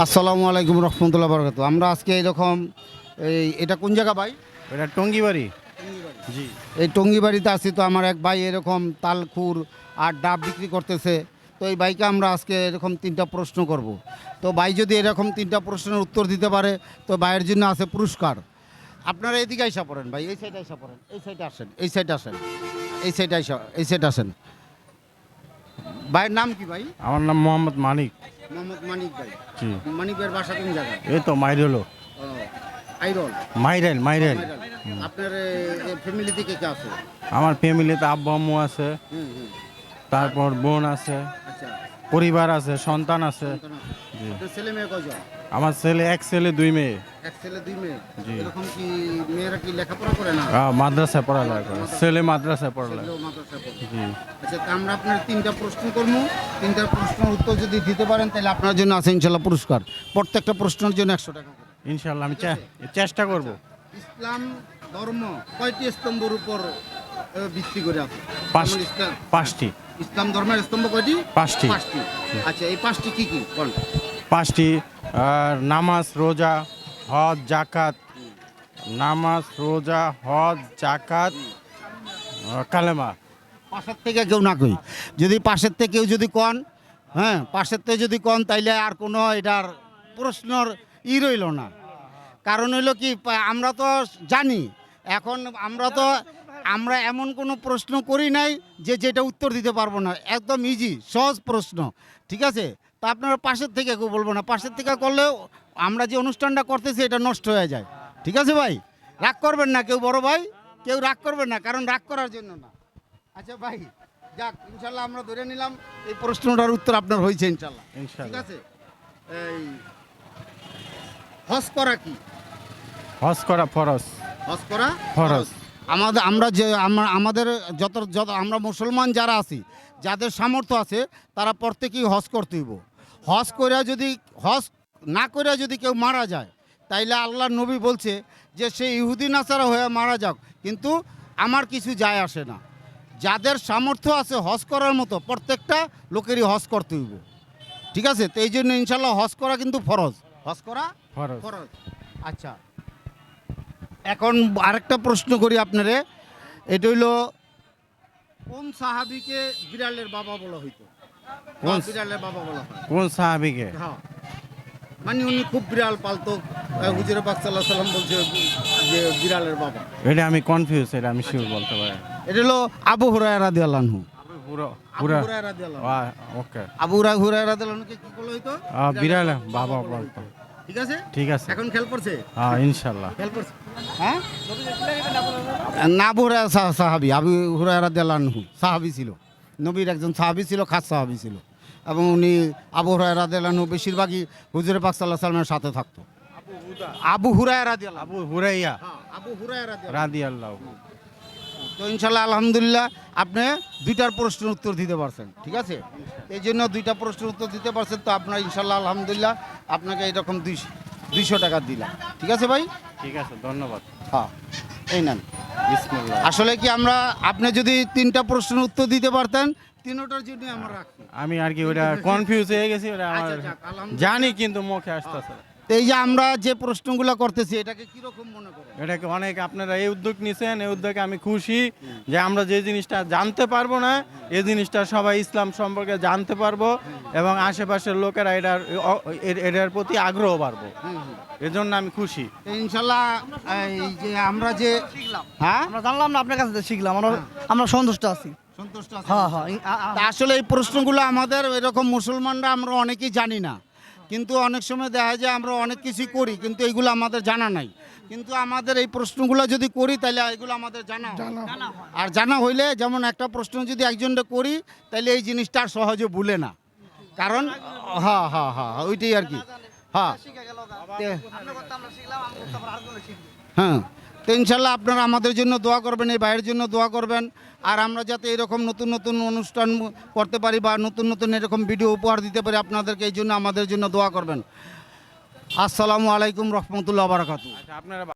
আসসালামু আলাইকুম রহমতুল্লাহ বরকাত। আমরা আজকে এরকম এই এটা কোন জায়গা ভাই? এটা টঙ্গিবাড়ি। জি। এই টঙ্গিবাড়িতে আছি তো আমার এক ভাই এরকম তালখুর আর ডাব বিক্রি করতেছে। তো এই ভাইকে আমরা আজকে এরকম তিনটা প্রশ্ন করব। তো ভাই যদি এরকম তিনটা প্রশ্নের উত্তর দিতে পারে তো ভাইয়ের জন্য আছে পুরস্কার। আপনারা এদিকে আইসা পড়েন ভাই এই সাইডে আইসা পড়েন এই সাইডে আসেন এই সাইডে আসেন এই সাইডে আইসা এই সাইডে আসেন। ভাইয়ের নাম কি ভাই? আমার নাম মোহাম্মদ মানিক। মোহাম্মদ মানিক ভাই। জি। মানিক ভাইয়ের বাসা কোন জায়গায়? এই তো মাইরেল। আইরল মাইরেল। মাইরেল আপনার ফ্যামিলি থেকে কে আছে? আমার ফ্যামিলিতে আব্বা আম্মু আছে। হুম হুম। তারপর বোন আছে। পরিবার আছে সন্তান আছে। জি। ছেলে মেয়ে কয়জন? আমার ছেলে এক ছেলে দুই মেয়ে। এক ছেলে দুই মেয়ে? জি। এরকম কি মেয়েরা কি লেখাপড়া করে না? আহ, মাদ্রাসায় পড়ালেখা করে ছেলে মাদ্রাসায় পড়ালেখা ছেলেও জি। আচ্ছা আমরা আপনার তিনটা প্রশ্ন করব। তিনটা প্রশ্নের উত্তর যদি দিতে পারেন তাহলে আপনার জন্য আছে পুরস্কার। প্রত্যেকটা প্রশ্নের জন্য একশো টাকা আমি চেষ্টা করব। ইসলাম ধর্ম কয়টি স্তম্ভের উপর ভিত্তি করে পাঁচটি। ইসলাম ধর্মের স্তম্ভ কয়টি? পাঁচটি। পাঁচটি। আচ্ছা এই পাঁচটি কি কি? বল। পাঁচটি। নামাজ রোজা হজ জাকাত নামাজ রোজা হজ জাকাত কালেমা। পাশের থেকে কেউ না কই। যদি পাশের থেকে কেউ যদি কন হ্যাঁ পাশের থেকে যদি কন তাইলে আর কোনো এটার প্রশ্নর ই রইল না। কারণ হইল কি আমরা তো জানি। এখন আমরা তো আমরা এমন কোনো প্রশ্ন করি নাই যে যেটা উত্তর দিতে পারব না। একদম ইজি সহজ প্রশ্ন। ঠিক আছে? তা আপনারা পাশের থেকে কেউ বলব না। পাশের থেকে করলেও আমরা যে অনুষ্ঠানটা করতেছি এটা নষ্ট হয়ে যায়। ঠিক আছে ভাই? রাগ করবেন না কেউ বড় ভাই। কেউ রাগ করবেন না কারণ রাগ করার জন্য না। আচ্ছা ভাই যাক ইনশাল্লাহ আমরা ধরে নিলাম। এই প্রশ্নটার উত্তর আপনার হয়েছে ইনশাল্লাহ। ঠিক আছে? এই হজ করা কি? হজ করা ফরজ। হজ করা ফরজ। আমাদের আমরা যে আমরা আমাদের যত যত আমরা মুসলমান যারা আছি যাদের সামর্থ্য আছে তারা প্রত্যেকেই হজ করতে হইব। হজ করে যদি হজ না করে যদি কেউ মারা যায় তাইলে আল্লাহ নবী বলছে যে সে ইহুদি নাসারা হয়ে মারা যাক কিন্তু আমার কিছু যায় আসে না। যাদের সামর্থ্য আছে হজ করার মতো প্রত্যেকটা লোকেরই হজ করতে হইব। ঠিক আছে? তো এই জন্য ইনশাল্লাহ হজ করা কিন্তু ফরজ। হজ করা ফরজ। খরচ আচ্ছা। এখন আরেকটা প্রশ্ন করি আপনারে। এটা হইল কোন সাহাবিকে বিড়ালের বাবা বলা হইতো? কোন- বিড়ালের বাবা বলা হয়? কোন সাহাবিকে? হ্যাঁ। মানে উনি খুব বিড়াল পালতো। হুজুর পাক সাল্লাহ সাল্লাম বলছে যে বিড়ালের বাবা। এটা আমি কনফিউজ এটা আমি শিওর বলতে পারি। এটা হলো আবু হুরায় রাদি আল্লাহু আবু হুরায় রাদি আল্লাহকে কি বলা হইতো? বিড়াল বাবা বলা বলতো। ঠিক আছে? ঠিক আছে। এখন খেয়াল করছে হ্যাঁ ইনশাল্লাহ খেয়াল করছে হ্যাঁ? না হুরা সাহাবি আবু হুরায়রা দেলানহু সাহাবি ছিল। নবীর একজন সাহাবি ছিল খাস সাহাবি ছিল। এবং উনি আবু হুরায়রা দেলানহু বেশিরভাগই হুজুরে পাক সাল্লাহ সাল্লামের সাথে থাকতো। আবু হুরায়রা আবু হুরাইয়া আবু হুরায়রা রাদি আল্লাহ তো ইনশাল্লাহ আলহামদুলিল্লাহ আপনি দুইটার প্রশ্নের উত্তর দিতে পারছেন ঠিক আছে? এই জন্য দুইটা প্রশ্নের উত্তর দিতে পারছেন তো আপনার ইনশাল্লাহ আলহামদুলিল্লাহ আপনাকে এরকম দুইশো দুইশো টাকা দিলাম। ঠিক আছে ভাই? ঠিক আছে ধন্যবাদ। হ্যাঁ এই নেন। আসলে কি আমরা আপনি যদি তিনটা প্রশ্নের উত্তর দিতে পারতেন তিনোটার জন্য আমরা আমি আর কি ওটা কনফিউজ হয়ে গেছি ওটা আমার আচ্ছা, আলহামদুলিল্লাহ। জানি কিন্তু মুখে আসতে। তো এই যে আমরা যে প্রশ্নগুলো করতেছি এটাকে কীরকম মনে করেন? এটাকে অনেক আপনারা এই উদ্যোগ নিছেন এই উদ্যোগে আমি খুশি যে আমরা যে জিনিসটা জানতে পারব না এই জিনিসটা সবাই ইসলাম সম্পর্কে জানতে পারব এবং আশেপাশের লোকেরা এটার এটার প্রতি আগ্রহ বাড়বো। এজন্য আমি খুশি। ইনশাল্লাহ এই যে আমরা যে হ্যাঁ? আমরা জানলাম না আপনার কাছে থেকে শিখলাম আমরা আমরা সন্তুষ্ট আছি। সন্তুষ্ট হ্যাঁ হ্যাঁ আসলে এই প্রশ্নগুলো আমাদের এরকম মুসলমানরা আমরা অনেকেই জানি না। কিন্তু অনেক সময় দেখা যায় আমরা অনেক কিছুই করি কিন্তু এইগুলো আমাদের জানা নাই। কিন্তু আমাদের এই প্রশ্নগুলো যদি করি তাহলে এইগুলো আমাদের জানা হয়। আর জানা হইলে যেমন একটা প্রশ্ন যদি একজনটা করি তাহলে এই জিনিসটা আর সহজে ভুলে না। কারণ হ্যাঁ হ্যাঁ হ্যাঁ ওইটাই আর কি। হ্যাঁ। হ্যাঁ। তো ইনশাল্লাহ আপনারা আমাদের জন্য দোয়া করবেন, এই ভাইয়ের জন্য দোয়া করবেন। আর আমরা যাতে এরকম নতুন নতুন অনুষ্ঠান করতে পারি বা নতুন নতুন এরকম ভিডিও উপহার দিতে পারি, আপনাদেরকে এই জন্য আমাদের জন্য দোয়া করবেন। আসসালামু আলাইকুম রহমতুল্লাহ বারাকাতু আচ্ছা আপনারা